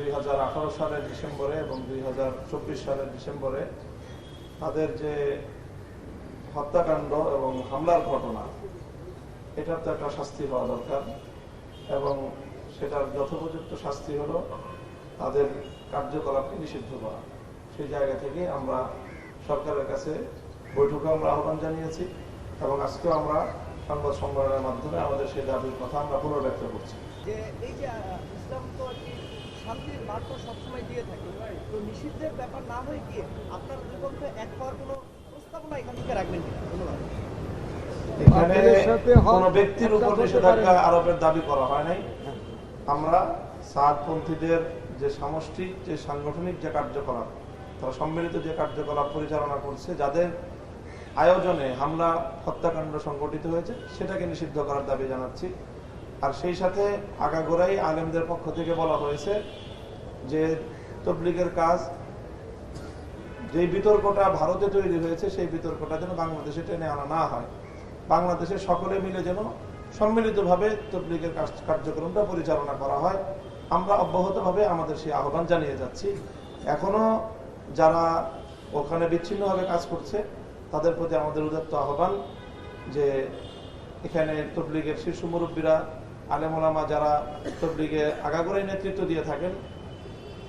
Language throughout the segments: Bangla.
দুই হাজার আঠারো সালের ডিসেম্বরে এবং দুই হাজার চব্বিশ সালের ডিসেম্বরে তাদের যে হত্যাকাণ্ড এবং হামলার ঘটনা, এটার তো একটা শাস্তি হওয়া দরকার এবং সেটার যথোপযুক্ত শাস্তি হলো তাদের কার্যকলাপকে নিষিদ্ধ করা। সেই জায়গা থেকে আমরা সরকারের কাছে বৈঠকে আমরা আহ্বান জানিয়েছি এবং আজকেও আমরা সংবাদ সম্মেলনের মাধ্যমে আমাদের সেই দাবির কথা আমরা পুনর্ব্যক্ত করছি। যে এই যে ইসলাম তো শান্তির বার্তা সবসময় দিয়ে থাকে। তো নিষিদ্ধের ব্যাপার না হয়ে গিয়ে আপনার বিকল্প এক হওয়ার কোনো প্রস্তাবনা এখান থেকে রাখবেন কিনা ধন্যবাদ। এখানে কোন ব্যক্তির উপর নিষেধাজ্ঞা আরোপের দাবি করা হয় নাই। আমরা যে সামষ্টিক যে সাংগঠনিক যে কার্যকলাপ তারা সম্মিলিত যে কার্যকলাপ পরিচালনা করছে যাদের আয়োজনে হামলা হত্যাকাণ্ড সংঘটিত হয়েছে সেটাকে নিষিদ্ধ করার দাবি জানাচ্ছি। আর সেই সাথে আগাগোড়াই আলেমদের পক্ষ থেকে বলা হয়েছে যে তবলিগের কাজ, যে বিতর্কটা ভারতে তৈরি হয়েছে, সেই বিতর্কটা যেন বাংলাদেশে টেনে আনা না হয়। বাংলাদেশের সকলে মিলে যেন সম্মিলিতভাবে তবলিগের কাজ- কার্যক্রমটা পরিচালনা করা হয়। আমরা অব্যাহতভাবে আমাদের সেই আহ্বান জানিয়ে যাচ্ছি। এখনও যারা ওখানে বিচ্ছিন্নভাবে কাজ করছে, তাদের প্রতি আমাদের উদাত্ত আহ্বান যে এখানে তবলিগের শীর্ষ মুরব্বীরা আলেমোলামা যারা তবলিগে আগাগোড়াই নেতৃত্ব দিয়ে থাকেন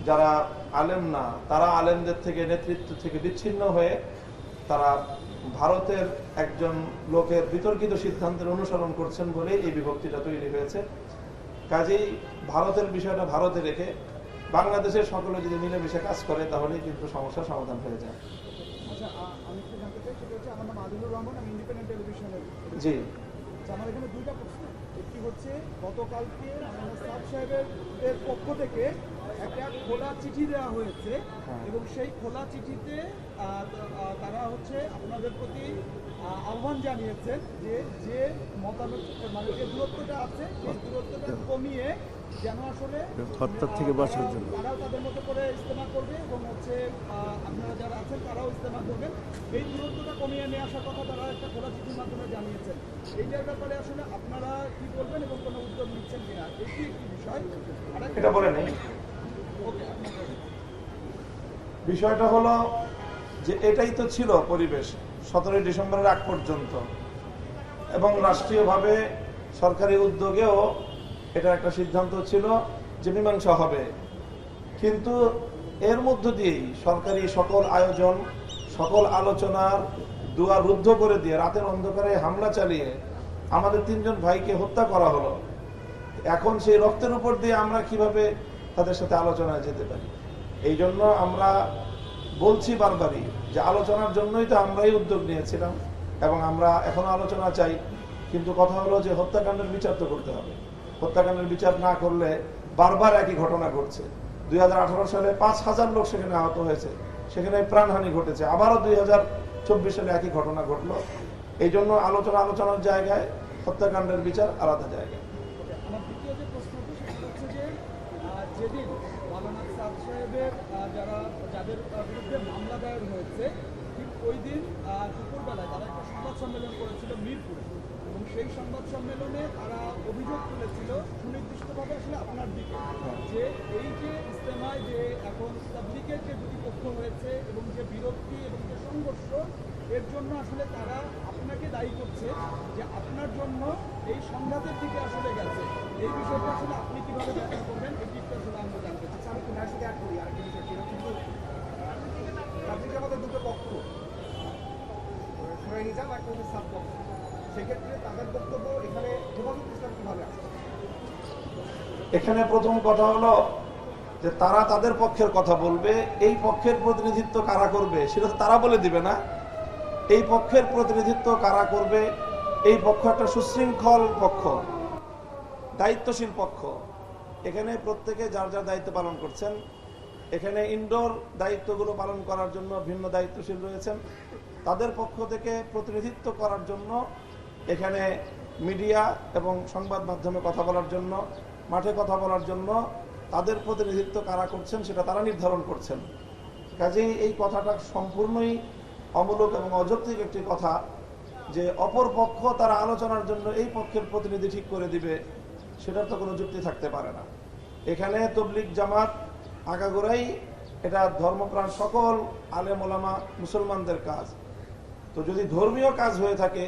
যারা আলেম না তারা আলেমদের থেকে নেতৃত্ব থেকে বিচ্ছিন্ন হয়ে তারা ভারতের একজন লোকের বিতর্কিত সিদ্ধান্তের অনুসরণ করছেন বলে এই বিভক্তিটা তৈরি হয়েছে। কাজেই ভারতের বিষয়টা ভারতে রেখে বাংলাদেশের সকলে যদি মিলেমিশে কাজ করে তাহলেই কিন্তু সমস্যার সমাধান হয়ে যায়। আচ্ছা জি। আমার এখানে দুইটা প্রশ্ন। একটি হচ্ছে গতকালকে সাহেবের পক্ষ থেকে খোলা চিঠি দেওয়া হয়েছে হ্যাঁ। এবং সেই খোলা চিঠিতে তারা হচ্ছে আপনাদের প্রতি আহ্বান জানিয়েছেন যে যে মতামত মানে যে দূরত্বটা আছে সেই দূরত্বটা কমিয়ে যেন আসলে হত্যার থেকে বাঁচার জন্য। তারাও তাদের মতো করে ইস্তেমা করবে এবং হচ্ছে আহ, আপনারা যারা আছেন তারাও ইস্তেমা করবেন এই দূরত্বটা কমিয়ে নিয়ে আসার কথা তারা একটা খোলা চিঠির মাধ্যমে জানিয়েছেন এইটার ব্যাপারে আসলে আপনারা কি বলবেন এবং কোনো উদ্যোগ নিচ্ছেন কিনা এটি একটি বিষয় এটা বলে নেই। বিষয়টা হলো যে এটাই তো ছিল পরিবেশ সতেরোই ডিসেম্বরের আগ পর্যন্ত। এবং রাষ্ট্রীয়ভাবে সরকারি উদ্যোগেও এটা একটা সিদ্ধান্ত ছিল যে মীমাংসা হবে। কিন্তু এর মধ্য দিয়েই সরকারি সকল আয়োজন, সকল আলোচনার দুয়ার রুদ্ধ করে দিয়ে রাতের অন্ধকারে হামলা চালিয়ে আমাদের তিনজন ভাইকে হত্যা করা হলো। এখন সেই রক্তের উপর দিয়ে আমরা কীভাবে তাদের সাথে আলোচনায় যেতে পারি? এই জন্য আমরা বলছি বারবারই যে আলোচনার জন্যই তো আমরাই উদ্যোগ নিয়েছিলাম এবং আমরা এখনও আলোচনা চাই। কিন্তু কথা হলো যে হত্যাকাণ্ডের বিচার তো করতে হবে। হত্যাকাণ্ডের বিচার না করলে বারবার একই ঘটনা ঘটছে। দুই হাজার আঠারো সালে পাঁচ হাজার লোক সেখানে আহত হয়েছে। সেখানে প্রাণহানি ঘটেছে। আবারও দুই হাজার চব্বিশ সালে একই ঘটনা ঘটলো। এই জন্য আলোচনা আলোচনার জায়গায় হত্যাকাণ্ডের বিচার আলাদা জায়গায় ওকে, আমার দ্বিতীয় যে প্রশ্নটি সেটা হচ্ছে যে আহ, যেদিন মাওলানা সাদ সাহেবের যারা যাদের বিরুদ্ধে মামলা দায়ের হয়েছে ঠিক ওই দিন দুপুরবেলায় তারা একটা সংবাদ সম্মেলন করেছিল মিরপুরে। এবং সেই সংবাদ সম্মেলনে তারা অভিযোগ তুলেছিল সুনির্দিষ্টভাবে আসলে আপনার দিকে যে এই যে ইস্তেমায় যে এখন তাবলিকের যে দুটি পক্ষ হয়েছে এবং যে বিরক্তি এবং যে সংঘর্ষ এর জন্য আসলে তারা আপনাকে দায়ী করছে যে আপনার জন্য এই সংঘাতের দিকে আসলে গেছে। এই বিষয়টা আসলে আপনি কীভাবে ব্যাখ্যা করবেন এটি একটু আসলে আমরা জানতে চাচ্ছি আমি তোমার সাথে অ্যাড করি আরেকটা বিষয় সেটা কিন্তু তাবলিগ আমাদের দুটো পক্ষ সুরাই নিজাম একটা হচ্ছে সাব পক্ষ সেক্ষেত্রে তাদের বক্তব্য এখানে প্রথম কথা হলো যে তারা তাদের পক্ষের কথা বলবে, এই পক্ষের প্রতিনিধিত্ব কারা করবে সেটা তারা বলে দিবে না। এই পক্ষের প্রতিনিধিত্ব কারা করবে? এই পক্ষ একটা সুশৃঙ্খল পক্ষ, দায়িত্বশীল পক্ষ। এখানে প্রত্যেকে যার যার দায়িত্ব পালন করছেন। এখানে ইনডোর দায়িত্বগুলো পালন করার জন্য ভিন্ন দায়িত্বশীল রয়েছেন। তাদের পক্ষ থেকে প্রতিনিধিত্ব করার জন্য এখানে মিডিয়া এবং সংবাদ মাধ্যমে কথা বলার জন্য, মাঠে কথা বলার জন্য তাদের প্রতিনিধিত্ব কারা করছেন সেটা তারা নির্ধারণ করছেন। কাজেই এই কথাটা সম্পূর্ণই অমূলক এবং অযৌক্তিক একটি কথা যে অপর পক্ষ তারা আলোচনার জন্য এই পক্ষের প্রতিনিধি ঠিক করে দিবে, সেটার তো কোনো যুক্তি থাকতে পারে না। এখানে তবলিক জামাত, আগাগোড়াই এটা ধর্মপ্রাণ সকল আলেম মুসলমানদের কাজ। তো যদি ধর্মীয় কাজ হয়ে থাকে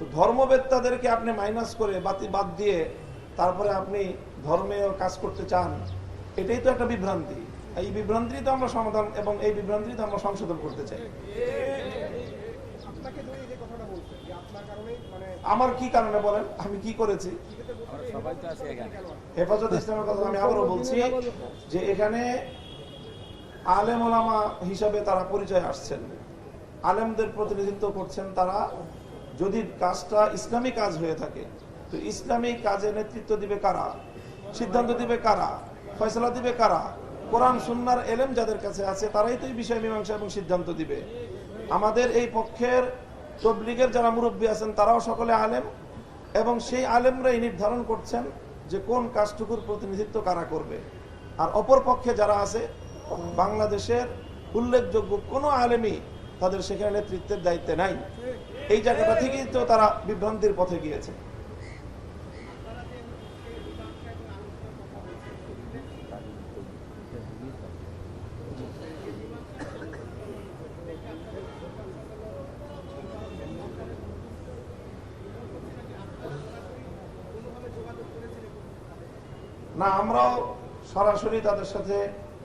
তো ধর্মবেত্তাদেরকে আপনি মাইনাস করে বাতি বাদ দিয়ে তারপরে আপনি ধর্মীয় কাজ করতে চান এটাই তো একটা বিভ্রান্তি। এই বিভ্রান্তি তো আমরা সমাধান এবং এই বিভ্রান্তি তো আমরা সংশোধন করতে চাই। মানে আমার কি কারণে বলেন? আমি কি করেছি? হেফাজত ইসলামের কথা আমি আবারও বলছি যে এখানে আলেম ওলামা হিসাবে তারা পরিচয় আসছেন। আলেমদের প্রতিনিধিত্ব করছেন তারা। যদি কাজটা ইসলামী কাজ হয়ে থাকে, তো ইসলামী কাজে নেতৃত্ব দিবে কারা? সিদ্ধান্ত দিবে কারা? ফয়সলা দিবে কারা? কোরআন, সুন্নার এলেম যাদের কাছে আছে, তারাই তো এই বিষয় মীমাংসা এবং সিদ্ধান্ত দিবে। আমাদের এই পক্ষের তবলিগের যারা মুরব্বী আছেন, তারাও সকলে আলেম এবং সেই আলেমরাই নির্ধারণ করছেন যে কোন কাজটুকুর প্রতিনিধিত্ব কারা করবে। আর অপর পক্ষে যারা আছে, বাংলাদেশের উল্লেখযোগ্য কোনো আলেমই তাদের সেখানে নেতৃত্বের দায়িত্বে নাই। এই জায়গাটা থেকেই তো তারা বিভ্রান্তির পথে গিয়েছে। না, আমরাও সরাসরি তাদের সাথে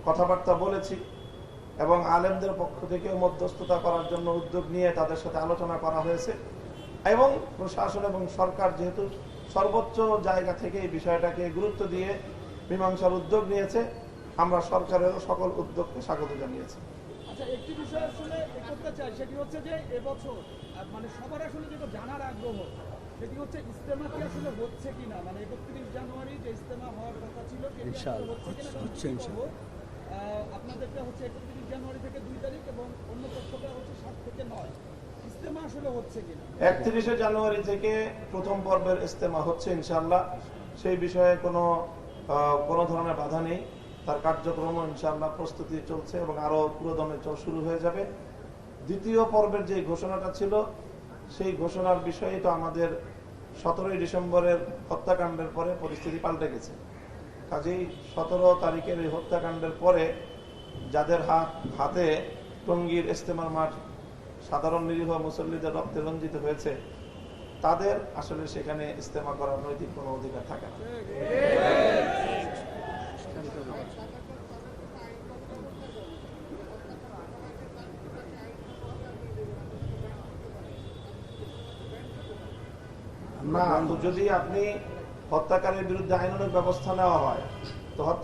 কথাবার্তা বলেছি। এবং আলেমদের পক্ষ থেকে মধ্যস্থতা করার জন্য উদ্যোগ নিয়ে তাদের সাথে আলোচনা করা হয়েছে। এবং প্রশাসন এবং সরকার যেহেতু সর্বোচ্চ জায়গা থেকে এই বিষয়টাকে গুরুত্ব দিয়ে মীমাংসার উদ্যোগ নিয়েছে আমরা সরকারেরও সকল উদ্যোগকে স্বাগত জানিয়েছি। আচ্ছা একটি বিষয় আসলে করতে চাই সেটি হচ্ছে যে এবছর মানে সবার আসলে যেটা জানার আগ্রহ সেটি হচ্ছে ইস্তেমা কি আসলে হচ্ছে কিনা? মানে একত্রিশ জানুয়ারি যে ইস্তেমা হওয়ার কথা ছিল সেটি হচ্ছে কিনা আপনাদেরটা হচ্ছে একত্রিশ জানুয়ারি থেকে দুই তারিখ এবং অন্য পক্ষটা হচ্ছে সাত থেকে নয়। একত্রিশে জানুয়ারি থেকে প্রথম পর্বের ইস্তেমা হচ্ছে ইনশাল্লাহ সেই বিষয়ে কোনো কোনো ধরনের বাধা নেই। তার কার্যক্রম ইনশাল্লাহ প্রস্তুতি চলছে এবং আরও পুরোদমে শুরু হয়ে যাবে। দ্বিতীয় পর্বের যে ঘোষণাটা ছিল, সেই ঘোষণার বিষয়ে তো আমাদের সতেরোই ডিসেম্বরের হত্যাকাণ্ডের পরে পরিস্থিতি পাল্টে গেছে। কাজেই সতেরো তারিখের এই হত্যাকাণ্ডের পরে যাদের হাত হাতে টঙ্গীর ইস্তেমার মাঠ সাধারণ নিরীহ মুসল্লিদের রক্তে রঞ্জিত হয়েছে তাদের আসলে সেখানে ইস্তেমা করার নৈতিক কোনো অধিকার থাকে না। না। তো যদি আপনি হত্যাকারীর বিরুদ্ধে আইনানুগ ব্যবস্থা নেওয়া হয়। তো হত্যা